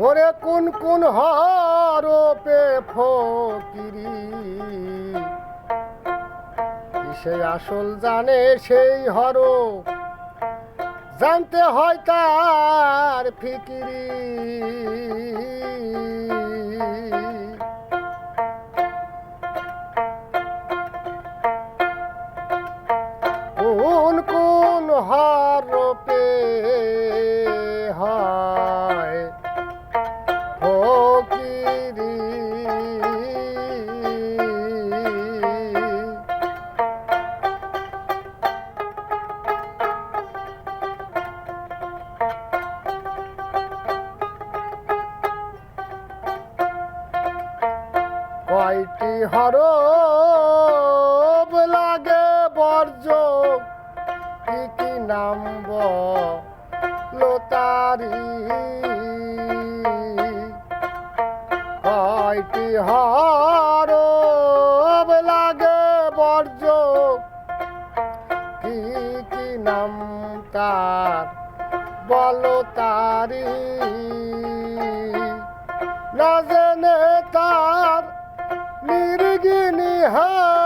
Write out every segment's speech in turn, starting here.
ওরে কোন কোন হরপে ফকিরি? সে আসল জানে সেই হর জানতে হয় তার ফিকিরি। কয়টি হরব লাগে বর্জ কি কি নামব লোতারি। কয়টি হরব লাগে বর্জ কি কি নাম তার বলো তারি। না জেনে তার নির্গিনী হার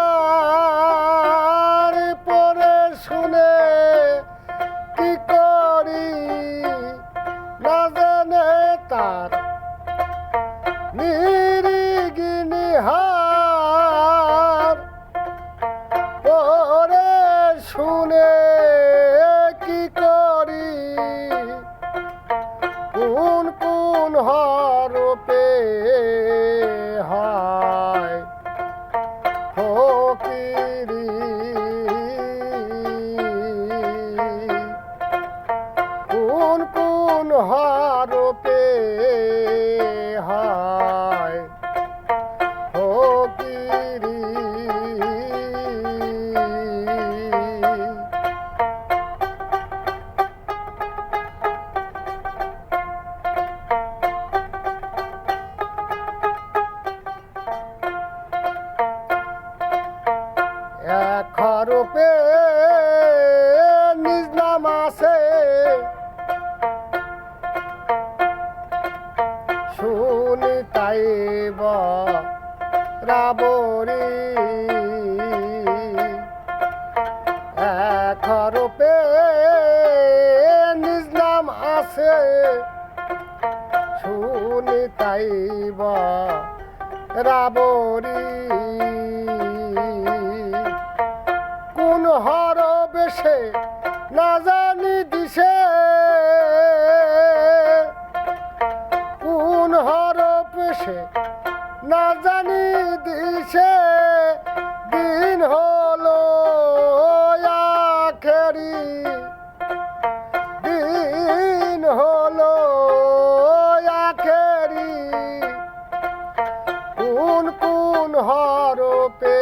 হরপে নিজ নাম আছে শুনি তাই রাবরি। হরপে নিজ নাম আছে শুনি তাই রাবরি। পেশে না জানি দিশে দিন হলো আখেরি। দিন হলো আখেরি। কোন কোন হরপে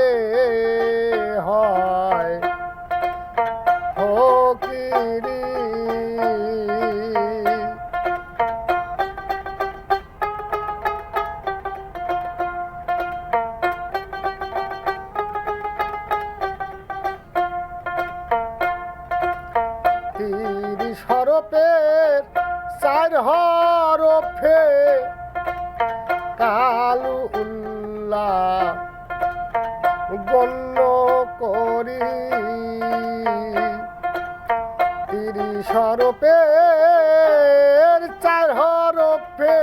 হরপের চার হরফে কালু উল্লাহ গণ্য করি। তিরিশ হরফের চার হরফে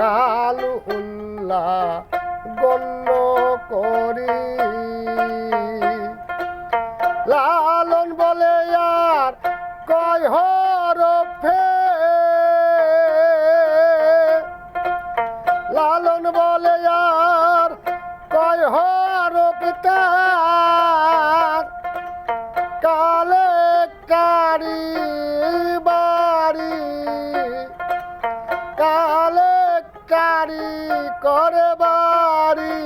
কালু উল্লাহ গণ্য করি। হরফে লালন বলে আর কয় হরফ তার কালে কারি বাড়ি, কালে কারি করে বাড়ি।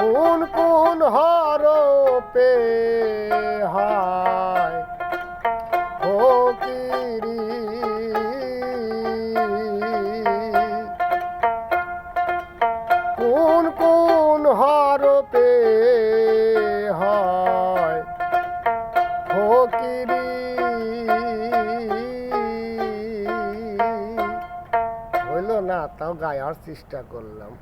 কোন কোন হরপে হয়। কোন কোন হরপে হয় ফকিরি। হইল না তাও গায়ার চেষ্টা করলাম।